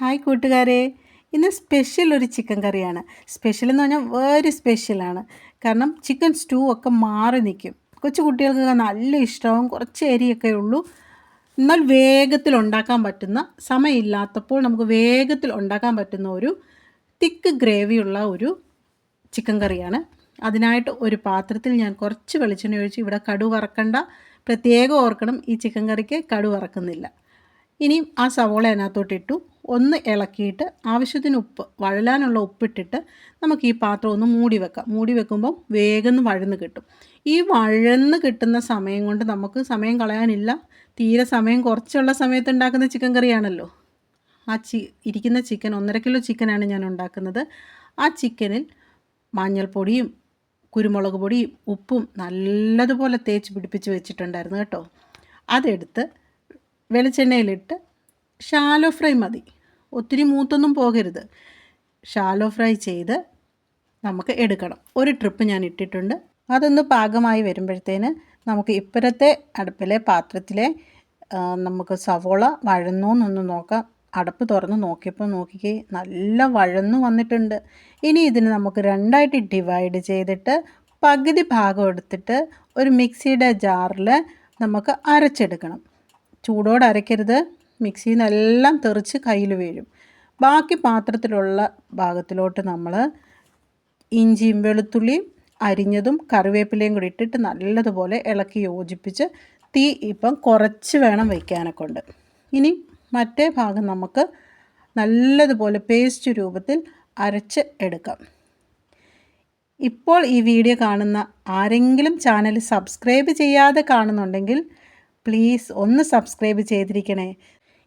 Hi കൂട്ടുകാരെ. ഇന്ന് special ഒരു ചിക്കൻ കറിയാണ്. സ്പെഷ്യൽ എന്ന് പറഞ്ഞാൽ വെരി സ്പെഷ്യലാണ് കാരണം ചിക്കൻ സ്റ്റൂ ഒക്കെ മാറി നിൽക്കും കൊച്ചു കുട്ടികൾക്കൊക്കെ നല്ല ഇഷ്ടവും കുറച്ച് അരിയൊക്കെ ഉള്ളൂ. എന്നാൽ വേഗത്തിൽ ഉണ്ടാക്കാൻ പറ്റുന്ന സമയമില്ലാത്തപ്പോൾ നമുക്ക് വേഗത്തിൽ ഉണ്ടാക്കാൻ പറ്റുന്ന ഒരു തിക്ക് ഗ്രേവിയുള്ള ഒരു ചിക്കൻ കറിയാണ്. അതിനായിട്ട് ഒരു പാത്രത്തിൽ ഞാൻ കുറച്ച് വെളിച്ചെണ്ണ ഒഴിച്ച് ഇവിടെ കടു വറക്കണ്ട. പ്രത്യേകം ഓർക്കണം ഈ ചിക്കൻ കറിക്ക് കടു വറക്കുന്നില്ല. ഇനിയും ആ സവോള അതിനകത്തോട്ടിട്ടു ഒന്ന് ഇളക്കിയിട്ട് ആവശ്യത്തിന് ഉപ്പ് വഴലാനുള്ള ഉപ്പിട്ടിട്ട് നമുക്ക് ഈ പാത്രം ഒന്ന് മൂടി വെക്കാം. മൂടി വെക്കുമ്പോൾ വേഗം വഴന്ന് കിട്ടും. ഈ വഴന്ന് കിട്ടുന്ന സമയം കൊണ്ട് നമുക്ക് സമയം കളയാനില്ല. തീരെ സമയം കുറച്ചുള്ള സമയത്ത് ഉണ്ടാക്കുന്ന ചിക്കൻ കറിയാണല്ലോ. ആ ചി ഇരിക്കുന്ന ചിക്കൻ ഒന്നര കിലോ ചിക്കനാണ് ഞാൻ ഉണ്ടാക്കുന്നത്. ആ ചിക്കനിൽ മഞ്ഞൾപ്പൊടിയും കുരുമുളക് പൊടിയും ഉപ്പും നല്ലതുപോലെ തേച്ച് പിടിപ്പിച്ച് വെച്ചിട്ടുണ്ടായിരുന്നു കേട്ടോ. അതെടുത്ത് വെളിച്ചെണ്ണയിലിട്ട് ഷാലോ ഫ്രൈ മതി. ഒത്തിരി മൂത്തൊന്നും പോകരുത്. ഷാലോ ഫ്രൈ ചെയ്ത് നമുക്ക് എടുക്കണം. ഒരു ട്രിപ്പ് ഞാൻ ഇട്ടിട്ടുണ്ട്. അതൊന്ന് പാകമായി വരുമ്പോഴത്തേന് നമുക്ക് ഇപ്പുറത്തെ അടുപ്പിലെ പാത്രത്തിലെ നമുക്ക് സവോള വഴന്നോന്നൊന്ന് നോക്കാം. അടപ്പ് തുറന്ന് നോക്കിയപ്പോൾ നോക്കിക്കേ നല്ല വഴന്നു വന്നിട്ടുണ്ട്. ഇനി ഇതിന് നമുക്ക് രണ്ടായിട്ട് ഡിവൈഡ് ചെയ്തിട്ട് പകുതി ഭാഗം എടുത്തിട്ട് ഒരു മിക്സിയുടെ ജാറിൽ നമുക്ക് അരച്ചെടുക്കണം. ചൂടോടെ അരയ്ക്കരുത്. മിക്സിയിൽ നിന്നെല്ലാം തെറിച്ച് കയ്യിൽ വീഴും. ബാക്കി പാത്രത്തിലുള്ള ഭാഗത്തിലോട്ട് നമ്മൾ ഇഞ്ചിയും വെളുത്തുള്ളിയും അരിഞ്ഞതും കറിവേപ്പിലയും കൂടി ഇട്ടിട്ട് നല്ലതുപോലെ ഇളക്കി യോജിപ്പിച്ച് തീ ഇപ്പം കുറച്ച് വേണം വയ്ക്കാനൊക്കെ ഉണ്ട് ഇനി മറ്റേ ഭാഗം നമുക്ക് നല്ലതുപോലെ പേസ്റ്റ് രൂപത്തിൽ അരച്ച് എടുക്കാം. ഇപ്പോൾ ഈ വീഡിയോ കാണുന്ന ആരെങ്കിലും ചാനൽ സബ്സ്ക്രൈബ് ചെയ്യാതെ കാണുന്നുണ്ടെങ്കിൽ പ്ലീസ് ഒന്ന് സബ്സ്ക്രൈബ് ചെയ്തിരിക്കണേ.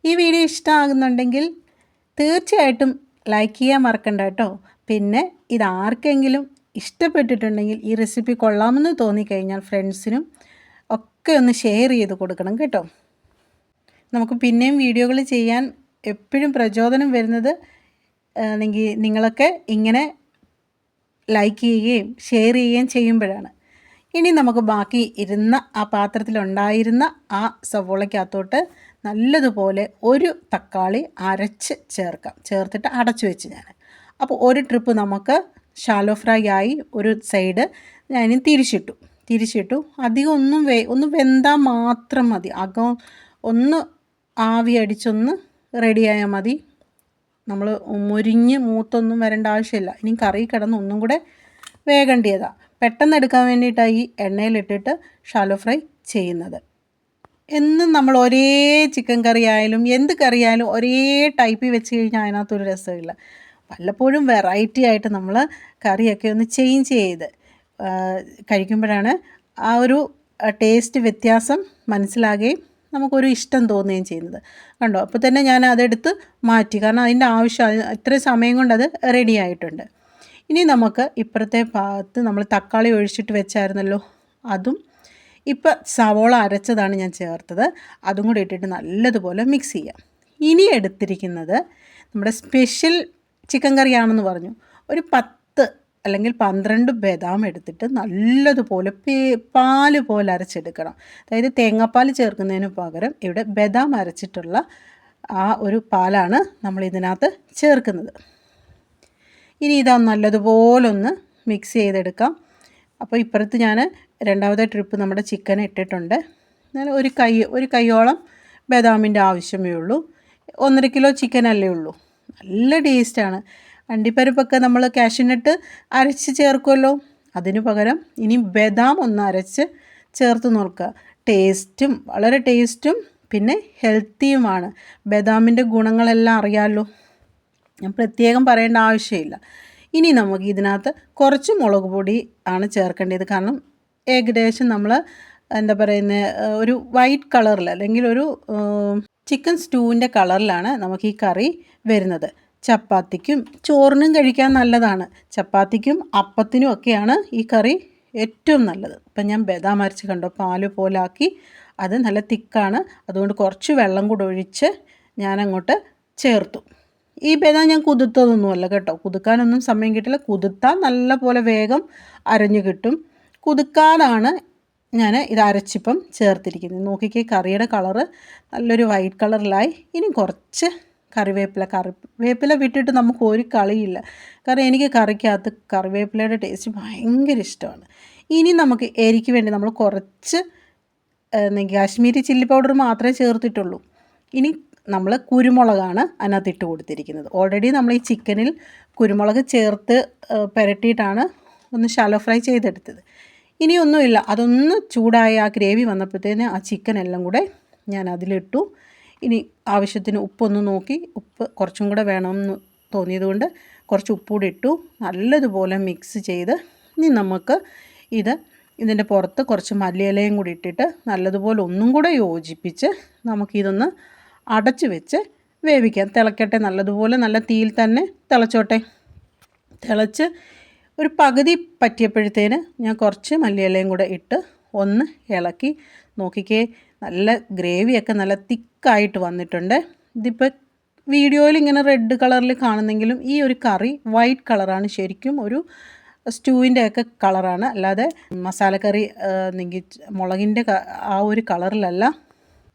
ഈ വീഡിയോ ഇഷ്ടമാകുന്നുണ്ടെങ്കിൽ തീർച്ചയായിട്ടും ലൈക്ക് ചെയ്യാൻ മറക്കണ്ട കേട്ടോ. പിന്നെ ഇത് ആർക്കെങ്കിലും ഇഷ്ടപ്പെട്ടിട്ടുണ്ടെങ്കിൽ ഈ റെസിപ്പി കൊള്ളാമെന്ന് തോന്നിക്കഴിഞ്ഞാൽ ഫ്രണ്ട്സിനും ഒക്കെ ഒന്ന് ഷെയർ ചെയ്ത് കൊടുക്കണം കേട്ടോ. നമുക്ക് പിന്നെയും വീഡിയോകൾ ചെയ്യാൻ എപ്പോഴും പ്രചോദനം വരുന്നത് നിങ്ങളൊക്കെ ഇങ്ങനെ ലൈക്ക് ചെയ്യുകയും ഷെയർ ചെയ്യുകയും ചെയ്യുമ്പോഴാണ്. ഇനി നമുക്ക് ബാക്കി ഇരുന്ന ആ പാത്രത്തിലുണ്ടായിരുന്ന ആ സവോളയ്ക്കകത്തോട്ട് നല്ലതുപോലെ ഒരു തക്കാളി അരച്ച് ചേർക്കാം. ചേർത്തിട്ട് അടച്ചു വെച്ച് ഞാൻ. അപ്പോൾ ഒരു ട്രിപ്പ് നമുക്ക് ഷാലോ ഫ്രൈ ആയി ഒരു സൈഡ് ഞാൻ തിരിച്ചിട്ടു. തിരിച്ചിട്ടു. അധികം ഒന്നും വേ ഒന്ന് വെന്താൽ മാത്രം മതി. അകം ഒന്ന് ആവി അടിച്ചൊന്ന് റെഡിയായാൽ മതി. നമ്മൾ മുരിഞ്ഞ് മൂത്തൊന്നും വരേണ്ട ആവശ്യമില്ല. ഇനി കറി കിടന്ന് ഒന്നും കൂടെ വേകേണ്ടതാണ് പെട്ടെന്ന് എടുക്കാൻ വേണ്ടിയിട്ടാണ് ഈ എണ്ണയിലിട്ടിട്ട് ഷാലോ ഫ്രൈ ചെയ്യുന്നത്. എന്നും നമ്മൾ ഒരേ ചിക്കൻ കറി ആയാലും എന്ത് കറി ആയാലും ഒരേ ടൈപ്പിൽ വെച്ച് കഴിഞ്ഞാൽ അതിനകത്തൊരു രസമില്ല. വല്ലപ്പോഴും വെറൈറ്റി ആയിട്ട് നമ്മൾ കറിയൊക്കെ ഒന്ന് ചേഞ്ച് ചെയ്ത് കഴിക്കുമ്പോഴാണ് ആ ഒരു ടേസ്റ്റ് വ്യത്യാസം മനസ്സിലാകുകയും നമുക്കൊരു ഇഷ്ടം തോന്നുകയും ചെയ്യുന്നത്. കണ്ടോ? അപ്പോൾ തന്നെ ഞാൻ അതെടുത്ത് മാറ്റി. കാരണം അതിന്റെ ആവശ്യം ഇത്ര സമയം കൊണ്ട് അത് റെഡി ആയിട്ടുണ്ട്. ഇനി നമുക്ക് ഇപ്പുറത്തെ ഭാഗത്ത് നമ്മൾ തക്കാളി ഒഴിച്ചിട്ട് വെച്ചായിരുന്നല്ലോ. അതും ഇപ്പം സവോള അരച്ചതാണ് ഞാൻ ചേർത്തത്. അതും കൂടി ഇട്ടിട്ട് നല്ലതുപോലെ മിക്സ് ചെയ്യാം. ഇനി എടുത്തിരിക്കുന്നത് നമ്മുടെ സ്പെഷ്യൽ ചിക്കൻ കറിയാണെന്ന് പറഞ്ഞു. ഒരു പത്ത് അല്ലെങ്കിൽ പന്ത്രണ്ട് ബദാം എടുത്തിട്ട് നല്ലതുപോലെ പേ പാൽ പോലെ അരച്ചെടുക്കണം. അതായത് തേങ്ങാപ്പാൽ ചേർക്കുന്നതിന് പകരം ഇവിടെ ബദാം അരച്ചിട്ടുള്ള ആ ഒരു പാലാണ് നമ്മൾ ഇതിനകത്ത് ചേർക്കുന്നത്. ഇനി ഇതാ നല്ലതുപോലൊന്ന് മിക്സ് ചെയ്തെടുക്കാം. അപ്പോൾ ഇപ്പുറത്ത് ഞാൻ രണ്ടാമത്തെ ട്രിപ്പ് നമ്മുടെ ചിക്കൻ ഇട്ടിട്ടുണ്ട്. എന്നാൽ ഒരു കൈ ഒരു കൈയോളം ബദാമിന്റെ ആവശ്യമേ ഉള്ളൂ. ഒന്നര കിലോ ചിക്കൻ അല്ലേ ഉള്ളൂ. നല്ല ടേസ്റ്റാണ് അണ്ടിപ്പരിപ്പൊക്കെ നമ്മൾ കാഷ്യനിട്ട് അരച്ച് ചേർക്കുമല്ലോ. അതിന് പകരം ഇനി ബദാം ഒന്ന് അരച്ച് ചേർത്ത് നോക്കുക. ടേസ്റ്റും വളരെ ടേസ്റ്റും പിന്നെ ഹെൽത്തിയുമാണ് ബദാമിന്റെ ഗുണങ്ങളെല്ലാം അറിയാമല്ലോ. ഞാൻ പ്രത്യേകം പറയേണ്ട ആവശ്യമില്ല. ഇനി നമുക്ക് ഇതിനകത്ത് കുറച്ച് മുളക് പൊടി ആണ് ചേർക്കേണ്ടത്. കാരണം ഏകദേശം നമ്മൾ എന്താ പറയുന്നത് ഒരു വൈറ്റ് കളറിൽ അല്ലെങ്കിൽ ഒരു ചിക്കൻ സ്റ്റൂവിന്റെ കളറിലാണ് നമുക്ക് ഈ കറി വരുന്നത്. ചപ്പാത്തിക്കും ചോറിനും കഴിക്കാൻ നല്ലതാണ്. ചപ്പാത്തിക്കും അപ്പത്തിനും ഒക്കെയാണ് ഈ കറി ഏറ്റവും നല്ലത്. ഇപ്പം ഞാൻ ബദാം അരച്ച് കണ്ടോ. പാൽ പോലാക്കി അത് നല്ല തിക്കാണ്. അതുകൊണ്ട് കുറച്ച് വെള്ളം കൂടെ ഒഴിച്ച് ഞാനങ്ങോട്ട് ചേർത്തു. ഈ ബദാം ഞാൻ കുതിർത്തതൊന്നുമല്ല കേട്ടോ. കുതുക്കാനൊന്നും സമയം കിട്ടില്ല. കുതിർത്താൽ നല്ല പോലെ വേഗം അരഞ്ഞു കിട്ടും. കുതുക്കാതാണ് ഞാൻ ഇത് അരച്ചിപ്പം ചേർത്തിരിക്കുന്നത്. നോക്കിക്കേ കറിയുടെ കളറ് നല്ലൊരു വൈറ്റ് കളറിലായി. ഇനി കുറച്ച് കറിവേപ്പില. കറിവേപ്പില വിട്ടിട്ട് നമുക്ക് ഒരു കളിയില്ല. കാരണം എനിക്ക് കറിക്കകത്ത് കറിവേപ്പിലയുടെ ടേസ്റ്റ് ഭയങ്കര ഇഷ്ടമാണ്. ഇനി നമുക്ക് എരിക്ക് വേണ്ടി നമ്മൾ കുറച്ച് കാശ്മീരി ചില്ലി പൗഡർ മാത്രമേ ചേർത്തിട്ടുള്ളൂ. ഇനി നമ്മൾ കുരുമുളകാണ് അതിനകത്ത് ഇട്ട് കൊടുത്തിരിക്കുന്നത്. ഓൾറെഡി നമ്മൾ ഈ ചിക്കനിൽ കുരുമുളക് ചേർത്ത് പുരട്ടിയിട്ടാണ് ഒന്ന് ഷാലോ ഫ്രൈ ചെയ്തെടുത്തത്. ഇനിയൊന്നുമില്ല അതൊന്ന് ചൂടായ ആ ഗ്രേവി വന്നപ്പോഴത്തേന് ആ ചിക്കൻ എല്ലാം കൂടെ ഞാൻ അതിലിട്ടു. ഇനി ആവശ്യത്തിന് ഉപ്പൊന്ന് നോക്കി. ഉപ്പ് കുറച്ചും കൂടെ വേണമെന്ന് തോന്നിയതുകൊണ്ട് കുറച്ച് ഉപ്പുകൂടി ഇട്ടു. നല്ലതുപോലെ മിക്സ് ചെയ്ത് ഇനി നമുക്ക് ഇത് ഇതിന്റെ പുറത്ത് കുറച്ച് മല്ലിയിലയും കൂടി ഇട്ടിട്ട് നല്ലതുപോലെ ഒന്നും കൂടെ യോജിപ്പിച്ച് നമുക്കിതൊന്ന് അടച്ച് വെച്ച് വേവിക്കാം. തിളക്കട്ടെ. നല്ലതുപോലെ നല്ല തീയിൽ തന്നെ തിളച്ചോട്ടെ. തിളച്ച് ഒരു പകുതി പറ്റിയപ്പോഴത്തേന് ഞാൻ കുറച്ച് മല്ലിയിലയും കൂടെ ഇട്ട് ഒന്ന് ഇളക്കി നോക്കിക്കേ. നല്ല ഗ്രേവിയൊക്കെ നല്ല തിക്കായിട്ട് വന്നിട്ടുണ്ട്. ഇതിപ്പോൾ വീഡിയോയിൽ ഇങ്ങനെ റെഡ് കളറിൽ കാണുന്നെങ്കിലും ഈ ഒരു കറി വൈറ്റ് കളറാണ്. ശരിക്കും ഒരു സ്റ്റൂവിന്റെ ഒക്കെ കളറാണ്. അല്ലാതെ മസാലക്കറി നെങ്കി മുളകിന്റെ ആ ഒരു കളറിലല്ല.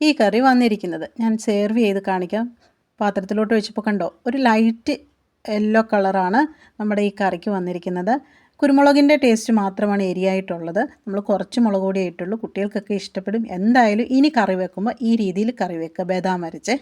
ഈ കറി വന്നിരിക്കുന്നത്. ഞാൻ സെർവ് ചെയ്ത് കാണിക്കാം. പാത്രത്തിലോട്ട് വെച്ചപ്പോൾ കണ്ടോ ഒരു ലൈറ്റ് യെല്ലോ കളറാണ് നമ്മുടെ ഈ കറിക്ക് വന്നിരിക്കുന്നത്. കുരുമുളകിന്റെ ടേസ്റ്റ് മാത്രമാണ് എരിയായിട്ടുള്ളത്. നമ്മൾ കുറച്ച് മുളക് പൊടിയേ ഇട്ടുള്ളൂ. കുട്ടികൾക്കൊക്കെ ഇഷ്ടപ്പെടും. എന്തായാലും ഇനി കറി വെക്കുമ്പോൾ ഈ രീതിയിൽ കറി വെക്കുക ബദാം അരച്ച്.